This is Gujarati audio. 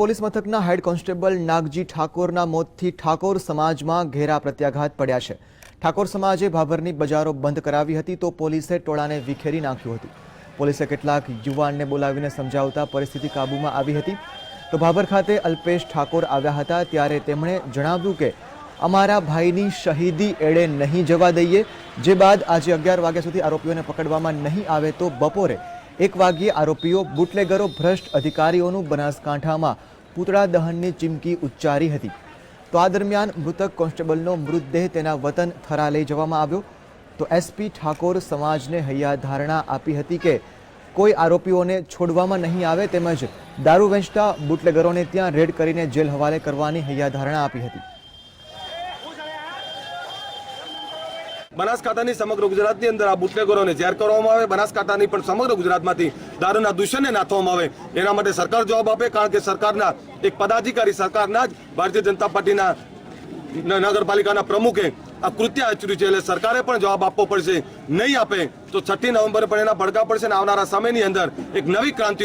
પોલીસ મથકના હેડ કોન્સ્ટેબલ નાગજી ઠાકોરના મોતથી ઠાકોર સમાજમાં ઘેરા પ્રત્યાઘાત પડ્યા છે. ઠાકોર સમાજે ભાભરની બજારો બંધ કરાવી હતી તો પોલીસે ટોળાને વિખેરી નાખ્યું હતું. પોલીસે કેટલાક યુવાનને બોલાવીને સમજાવતા પરિસ્થિતિ કાબૂમાં આવી હતી. તો ભાભર ખાતે અલ્પેશ ઠાકોર આવ્યા હતા ત્યારે તેમણે જણાવ્યું કે, અમારા ભાઈની શહીદી એળે નહીં જવા દઈએ. જે બાદ આજે અગિયાર વાગ્યા સુધી આરોપીઓને પકડવામાં નહીં આવે તો બપોરે એક વાગ્યે આરોપીઓ બુટલેગરો ભ્રષ્ટ અધિકારીઓનું બનાસકાંઠામાં પૂતળા દહનની ચીમકી ઉચ્ચારી હતી. તો આ દરમિયાન મૃતક કોન્સ્ટેબલનો મૃતદેહ તેના વતન થરા લઈ જવામાં આવ્યો. તો એસપી ઠાકોર સમાજને હૈયાધારણા આપી હતી કે કોઈ આરોપીઓને છોડવામાં નહીં આવે તેમજ દારૂ વેચતા બુટલેગરોને ત્યાં રેડ કરીને જેલ હવાલે કરવાની હૈયાધારણા આપી હતી. બનાસકાંઠાની સમગ્ર ગુજરાતની અંદર આ બુટલેગરોને ઝેર કરવામાં આવે. બનાસકાંઠાની પણ સમગ્ર ગુજરાતમાંથી દારૂના દૂષણને નાથવામાં આવે. એના માટે સરકાર જવાબ આપે કારણ કે સરકારના એક પદાધિકારી સરકારના જ ભારતીય જનતા પાર્ટીના નગરપાલિકાના પ્રમુખે આ કૃત્ય આચર્યું છે. એટલે સરકારે પણ જવાબ આપવો પડશે, નહીં આપે, તો છઠ્ઠી નવેમ્બરે પણ એના ભડકા પડશે અને આવનારા સમયની અંદર એક નવી ક્રાંતિ